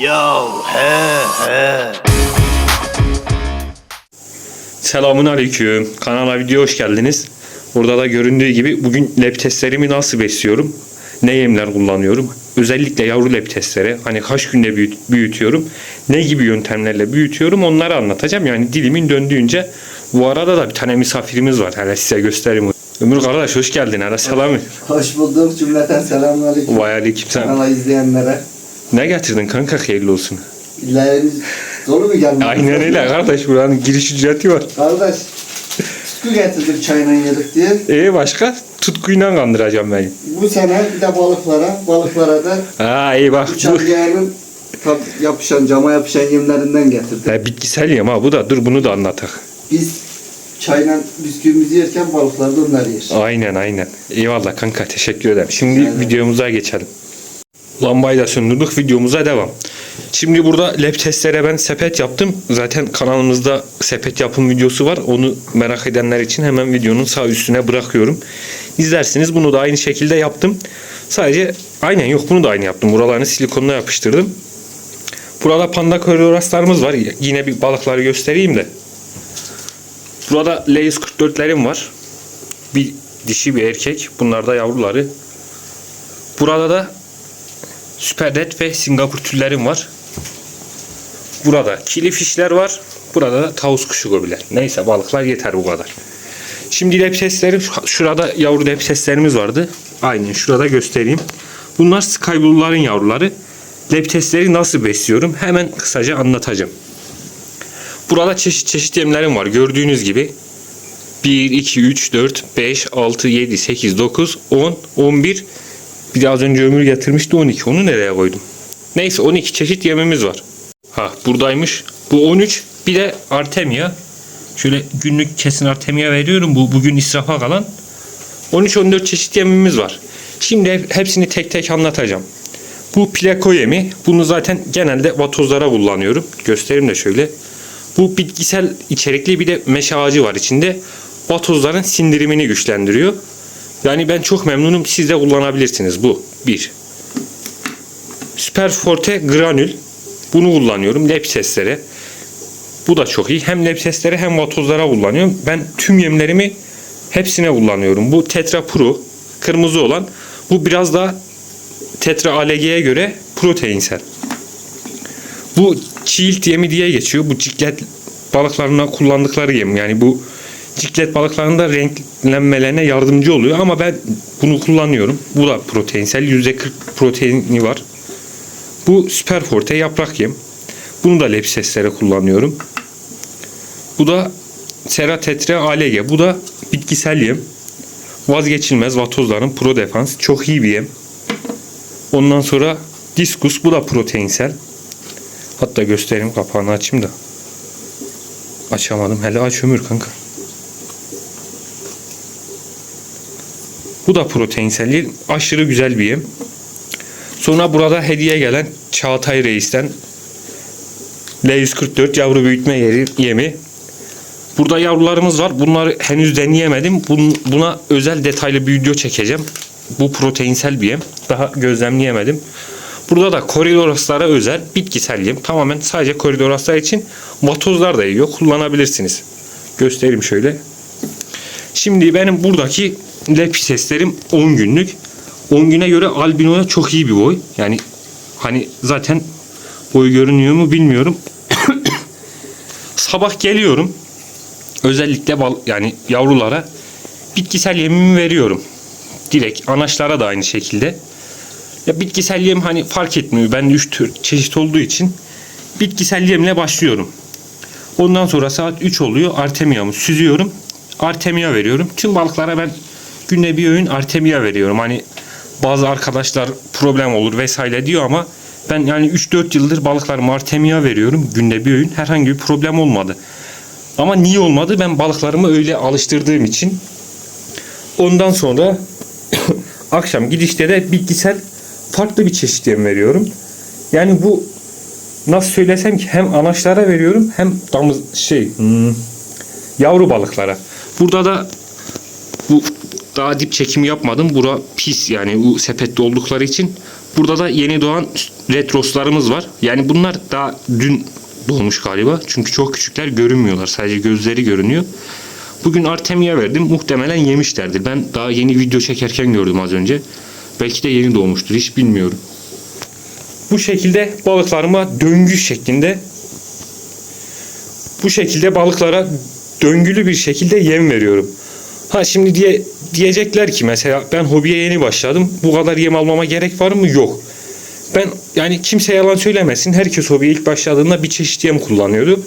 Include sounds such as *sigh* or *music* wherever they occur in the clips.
Yo he he. Selamun Aleyküm. Kanala video hoş geldiniz. Burada da göründüğü gibi bugün lep testlerimi nasıl besliyorum? Ne yemler kullanıyorum? Özellikle yavru lep testleri. Hani kaç günde büyüt- büyütüyorum? Ne gibi yöntemlerle büyütüyorum? Onları anlatacağım. Yani dilimin döndüğünce. Bu arada da bir tane misafirimiz var. Hele size göstereyim. Ömür kardeş hoş geldin. Hele selam. Hoş bulduk cümleten selamünaleyküm. Vay aleyküm selam. Kanala izleyenlere. Ne getirdin kanka hayırlı olsun. İlerimiz dolu mu gelmiş? Aynen öyle kardeş. Buranın giriş ücreti var. Kardeş, tutku getirdik çayla yedik diye. E başka? Tutkuyla kandıracağım beni. Bu sene bir de balıklara, balıklara da Ha iyi bak. Bu, uçaklarının tab yapışan, cama yapışan yemlerinden getirdik. Ha, bitkisel yem ha bu da. Dur bunu da anlatak. Biz çayla bisküvimizi yerken balıklar da onları yer. Aynen aynen. Eyvallah kanka teşekkür ederim. Şimdi ederim. videomuza geçelim. Lambayı da söndürdük videomuza devam. Şimdi burada lab testlere ben sepet yaptım. Zaten kanalımızda sepet yapım videosu var. Onu merak edenler için hemen videonun sağ üstüne bırakıyorum. İzlersiniz. Bunu da aynı şekilde yaptım. Sadece aynen yok bunu da aynı yaptım. Buralarını silikonla yapıştırdım. Burada panda koridoraslarımız var. Yine bir balıkları göstereyim de. Burada Leis 44'lerim var. Bir dişi bir erkek. Bunlar da yavruları. Burada da Süper Red ve Singapur tüllerim var. Burada kili fişler var. Burada da tavus kuşu gobiler. Neyse balıklar yeter bu kadar. Şimdi lepseslerim şurada yavru lepseslerimiz vardı. Aynen şurada göstereyim. Bunlar Sky Blue'ların yavruları. Leptesleri nasıl besliyorum? Hemen kısaca anlatacağım. Burada çeşit çeşit yemlerim var. Gördüğünüz gibi 1, 2, 3, 4, 5, 6, 7, 8, 9, 10, 11. Bir de az önce ömür getirmişti 12. Onu nereye koydum? Neyse 12 çeşit yemimiz var. Ha buradaymış. Bu 13. Bir de Artemia. Şöyle günlük kesin Artemia veriyorum. Bu bugün israfa kalan. 13-14 çeşit yemimiz var. Şimdi hep- hepsini tek tek anlatacağım. Bu plako yemi. Bunu zaten genelde vatozlara kullanıyorum. Göstereyim de şöyle. Bu bitkisel içerikli bir de meşe ağacı var içinde. Vatozların sindirimini güçlendiriyor. Yani ben çok memnunum. Siz de kullanabilirsiniz bu. Bir. Super Forte Granül. Bunu kullanıyorum. Lepseslere. Bu da çok iyi. Hem lepseslere hem vatozlara kullanıyorum. Ben tüm yemlerimi hepsine kullanıyorum. Bu Tetra Pro. Kırmızı olan. Bu biraz daha Tetra ALG'ye göre proteinsel. Bu çiğilt yemi diye geçiyor. Bu ciklet balıklarına kullandıkları yem. Yani bu ciklet balıklarında renklenmelerine yardımcı oluyor. Ama ben bunu kullanıyorum. Bu da proteinsel. %40 proteini var. Bu Super Forte yaprak yem. Bunu da lepseslere kullanıyorum. Bu da Seratetre ALG. Bu da bitkisel yem. Vazgeçilmez vatozların Pro Defans. Çok iyi bir yem. Ondan sonra Diskus. Bu da proteinsel. Hatta göstereyim kapağını açayım da. Açamadım. Hele aç ömür kanka. Bu da proteinsel değil. Aşırı güzel bir yem. Sonra burada hediye gelen Çağatay Reis'ten L144 yavru büyütme yeri yemi. Burada yavrularımız var. Bunları henüz deneyemedim. Bun- Buna özel detaylı bir video çekeceğim. Bu proteinsel bir yem. Daha gözlemleyemedim. Burada da koridoraslara özel bitkisel yem. Tamamen sadece koridoraslar için vatozlar da yiyor. Kullanabilirsiniz. Göstereyim şöyle. Şimdi benim buradaki lepiseslerim 10 günlük. 10 güne göre albinoya çok iyi bir boy. Yani hani zaten boy görünüyor mu bilmiyorum. *coughs* Sabah geliyorum. Özellikle bal, yani yavrulara bitkisel yemimi veriyorum. Direkt anaçlara da aynı şekilde. Ya bitkisel yem hani fark etmiyor. Ben 3 tür çeşit olduğu için bitkisel yemle başlıyorum. Ondan sonra saat 3 oluyor. Artemia'mı süzüyorum. Artemia veriyorum. Tüm balıklara ben günde bir öğün Artemia veriyorum. Hani bazı arkadaşlar problem olur vesaire diyor ama ben yani 3-4 yıldır balıklarıma Artemia veriyorum. Günde bir öğün. Herhangi bir problem olmadı. Ama niye olmadı? Ben balıklarımı öyle alıştırdığım için. Ondan sonra *coughs* akşam gidişte de bitkisel farklı bir çeşit yem veriyorum. Yani bu nasıl söylesem ki hem anaçlara veriyorum hem damız şey hmm, yavru balıklara. Burada da bu daha dip çekimi yapmadım. Bura pis yani bu sepette oldukları için Burada da yeni doğan retroslarımız var. Yani bunlar daha dün doğmuş galiba. Çünkü çok küçükler görünmüyorlar. Sadece gözleri görünüyor. Bugün Artemia verdim. Muhtemelen yemişlerdir. Ben daha yeni video çekerken gördüm az önce. Belki de yeni doğmuştur. Hiç bilmiyorum. Bu şekilde balıklarıma döngü şeklinde bu şekilde balıklara döngülü bir şekilde yem veriyorum. Ha şimdi diye diyecekler ki mesela ben hobiye yeni başladım. Bu kadar yem almama gerek var mı? Yok. Ben yani kimse yalan söylemesin. Herkes hobiye ilk başladığında bir çeşit yem kullanıyordu.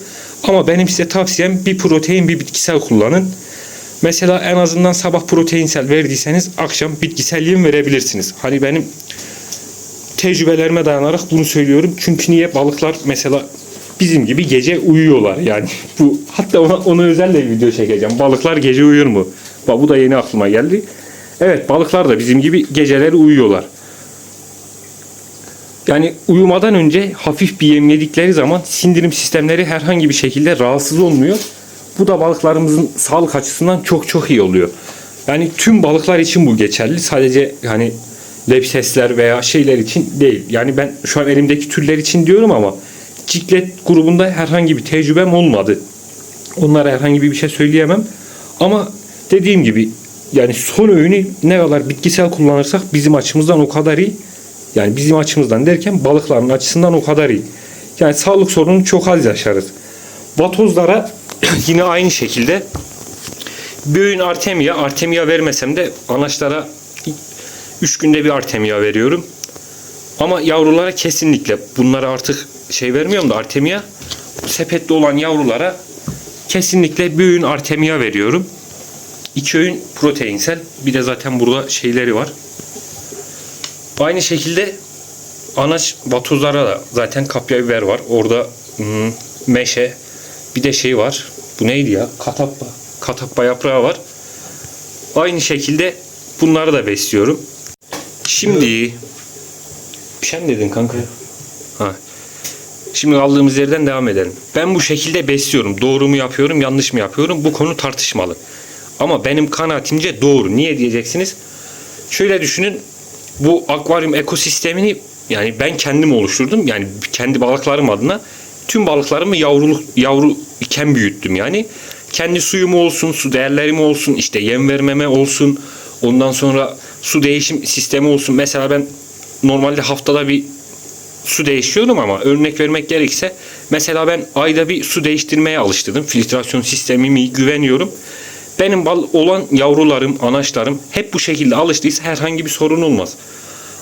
Ama benim size tavsiyem bir protein bir bitkisel kullanın. Mesela en azından sabah proteinsel verdiyseniz akşam bitkisel yem verebilirsiniz. Hani benim tecrübelerime dayanarak bunu söylüyorum. Çünkü niye balıklar mesela bizim gibi gece uyuyorlar yani. *laughs* Bu hatta ona, ona özel de video çekeceğim. Balıklar gece uyur mu? Bak bu da yeni aklıma geldi. Evet balıklar da bizim gibi geceleri uyuyorlar. Yani uyumadan önce hafif bir yem yedikleri zaman sindirim sistemleri herhangi bir şekilde rahatsız olmuyor. Bu da balıklarımızın sağlık açısından çok çok iyi oluyor. Yani tüm balıklar için bu geçerli. Sadece hani lepsesler veya şeyler için değil. Yani ben şu an elimdeki türler için diyorum ama ciklet grubunda herhangi bir tecrübem olmadı. Onlara herhangi bir şey söyleyemem. Ama dediğim gibi yani son öğünü ne kadar bitkisel kullanırsak bizim açımızdan o kadar iyi. Yani bizim açımızdan derken balıkların açısından o kadar iyi. Yani sağlık sorununu çok az yaşarız. Vatozlara *clears throat* yine aynı şekilde bir öğün artemia, artemia vermesem de anaçlara 3 günde bir artemia veriyorum. Ama yavrulara kesinlikle bunlara artık şey vermiyorum da artemia sepette olan yavrulara kesinlikle bir öğün artemia veriyorum. İki öğün proteinsel. Bir de zaten burada şeyleri var. Aynı şekilde anaç vatozlara da zaten kapya biber var. Orada hmm, meşe bir de şey var. Bu neydi ya? Katappa. Katappa yaprağı var. Aynı şekilde bunları da besliyorum. Şimdi bir şey mi dedin kanka? Ha. Şimdi kaldığımız yerden devam edelim. Ben bu şekilde besliyorum. Doğru mu yapıyorum, yanlış mı yapıyorum? Bu konu tartışmalı. Ama benim kanaatimce doğru. Niye diyeceksiniz? Şöyle düşünün. Bu akvaryum ekosistemini yani ben kendim oluşturdum. Yani kendi balıklarım adına tüm balıklarımı yavruluk yavru iken büyüttüm yani. Kendi suyum olsun, su değerlerim olsun, işte yem vermeme olsun. Ondan sonra su değişim sistemi olsun. Mesela ben normalde haftada bir su değişiyorum ama örnek vermek gerekirse mesela ben ayda bir su değiştirmeye alıştırdım. Filtrasyon sistemimi güveniyorum. Benim bal olan yavrularım, anaçlarım hep bu şekilde alıştıysa herhangi bir sorun olmaz.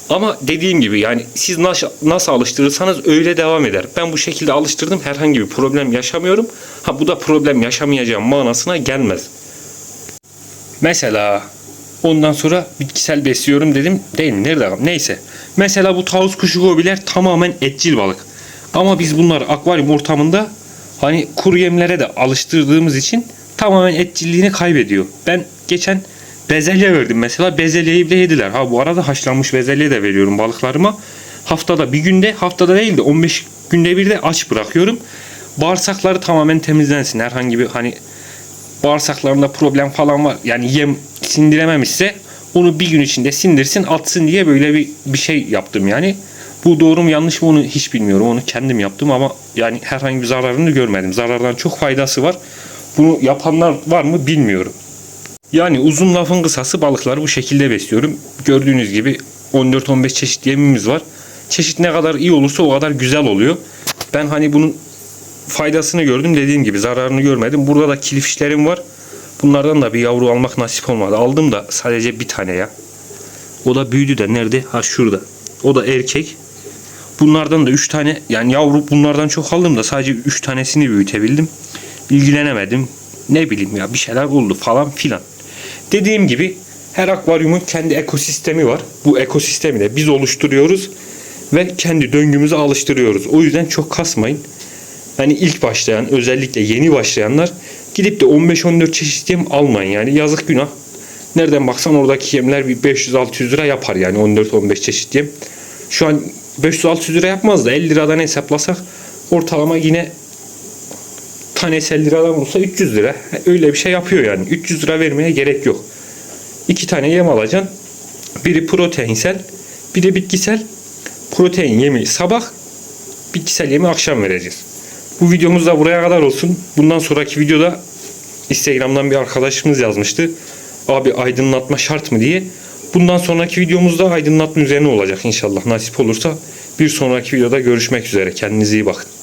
Ama dediğim gibi yani siz nasıl, nasıl alıştırırsanız öyle devam eder. Ben bu şekilde alıştırdım herhangi bir problem yaşamıyorum. Ha bu da problem yaşamayacağım manasına gelmez. Mesela ondan sonra bitkisel besliyorum dedim. Değil? Nerede? Neyse. Mesela bu tavus kuşu gobiler tamamen etçil balık. Ama biz bunları akvaryum ortamında hani kuru yemlere de alıştırdığımız için tamamen etçilliğini kaybediyor. Ben geçen bezelye verdim mesela. Bezelyeyi bile yediler. Ha bu arada haşlanmış bezelye de veriyorum balıklarıma. Haftada bir günde, haftada değil de 15 günde bir de aç bırakıyorum. Bağırsakları tamamen temizlensin. Herhangi bir hani bağırsaklarında problem falan var. Yani yem sindirememişse onu bir gün içinde sindirsin atsın diye böyle bir, bir şey yaptım yani. Bu doğru mu yanlış mı onu hiç bilmiyorum. Onu kendim yaptım ama yani herhangi bir zararını görmedim. Zarardan çok faydası var. Bunu yapanlar var mı bilmiyorum. Yani uzun lafın kısası balıkları bu şekilde besliyorum. Gördüğünüz gibi 14-15 çeşit yemimiz var. Çeşit ne kadar iyi olursa o kadar güzel oluyor. Ben hani bunun faydasını gördüm dediğim gibi zararını görmedim. Burada da kilifişlerim var. Bunlardan da bir yavru almak nasip olmadı. Aldım da sadece bir tane ya. O da büyüdü de nerede? Ha şurada. O da erkek. Bunlardan da 3 tane yani yavru bunlardan çok aldım da sadece 3 tanesini büyütebildim. İlgilenemedim. Ne bileyim ya bir şeyler oldu falan filan. Dediğim gibi her akvaryumun kendi ekosistemi var. Bu ekosistemi de biz oluşturuyoruz ve kendi döngümüze alıştırıyoruz. O yüzden çok kasmayın. Hani ilk başlayan özellikle yeni başlayanlar gidip de 15-14 çeşit yem almayın yani yazık günah. Nereden baksan oradaki yemler bir 500-600 lira yapar yani 14-15 çeşit yem. Şu an 500-600 lira yapmaz da 50 liradan hesaplasak ortalama yine tanesi 50 liradan olsa 300 lira. Öyle bir şey yapıyor yani. 300 lira vermeye gerek yok. İki tane yem alacaksın. Biri proteinsel, biri bitkisel. protein yemi sabah, bitkisel yemi akşam vereceğiz. Bu videomuz da buraya kadar olsun. Bundan sonraki videoda Instagram'dan bir arkadaşımız yazmıştı. Abi aydınlatma şart mı diye. Bundan sonraki videomuzda aydınlatma üzerine olacak inşallah nasip olursa. Bir sonraki videoda görüşmek üzere. Kendinize iyi bakın.